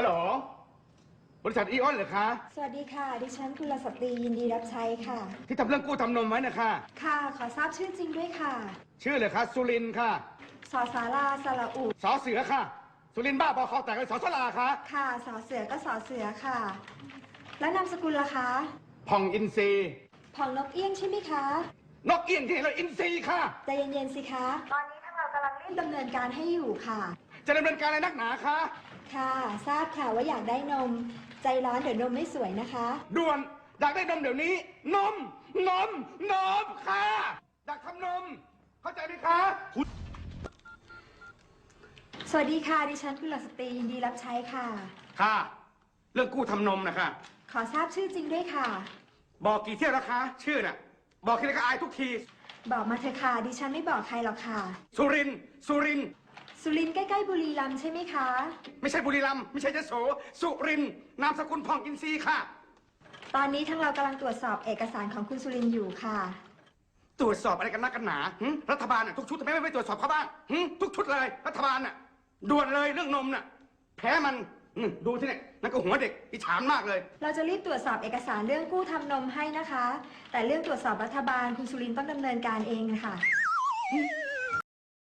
ฮัลโหล บริษัทอีออนเหรอคะ สวัสดีค่ะ ดิฉันกุลสตรียินดีรับใช้ค่ะ ที่ทำเรื่องกู้ทำนมไว้นะคะ ค่ะ ขอทราบชื่อจริงด้วยค่ะ ชื่อเลยคะสุรินทร์ค่ะ สอสาราสระอุ สอเสือค่ะ สุรินทร์บ้าบอคอแตกเลยสอสลาค่ะ ค่ะ สอเสือก็สอเสือค่ะ แล้วนามสกุลล่ะคะผ่องอินซีย์ผ่องนกเอี้ยงใช่ไหมคะ นกเอี้ยงที่ไหนเราอินซีย์ค่ะ ใจเย็นๆสิคะ ตอนนี้ทางเรากำลังรีบดำเนินการให้อยู่ค่ะ จะดำเนินการอะไรนักหนาคะ ค่ะ ทราบค่ะว่าอยากได้นม ใจร้อนเดี๋ยวนมไม่สวยนะคะ ด่วน อยากได้นมเดี๋ยวนี้ นม นม นมค่ะ อยากทำนม เข้าใจไหมคะคุณสวัสดีค่ะ ดิฉันกุลสตรียินดีรับใช้ค่ะ ค่ะ เรื่องกู้ทำนมนะคะ ขอทราบชื่อจริงด้วยค่ะ บอกกี่เที่ยวแล้วคะ ชื่อน่ะ บอกทีไรก็อายทุกที บอกมาเถอะค่ะ ดิฉันไม่บอกใครหรอกค่ะ สุรินทร์สุรินทร์ สุรินทร์ใกล้ๆบุรีรัมย์ใช่ไหมคะ ไม่ใช่บุรีรัมย์ไม่ใช่ยโส สุรินทร์นามสกุลผ่องอินทรีย์ค่ะ ตอนนี้ทางเรากำลังตรวจสอบเอกสารของคุณสุรินทร์อยู่ค่ะ ตรวจสอบอะไรกันนักกันหนาหึรัฐบาลน่ะทุกชุดทำไมไม่ไปตรวจสอบเขาบ้างหึทุกชุดเลย รัฐบาลน่ะด่วนเลยเรื่องนมน่ะแพ้มันอืมดูที่เนี่ยนั่นก็หัวเด็กอิจฉามากเลย เราจะรีบตรวจสอบเอกสารเรื่องกู้ทำนมให้นะคะ แต่เรื่องตรวจสอบรัฐบาลคุณสุรินทร์ต้องดำเนินการเองค่ะน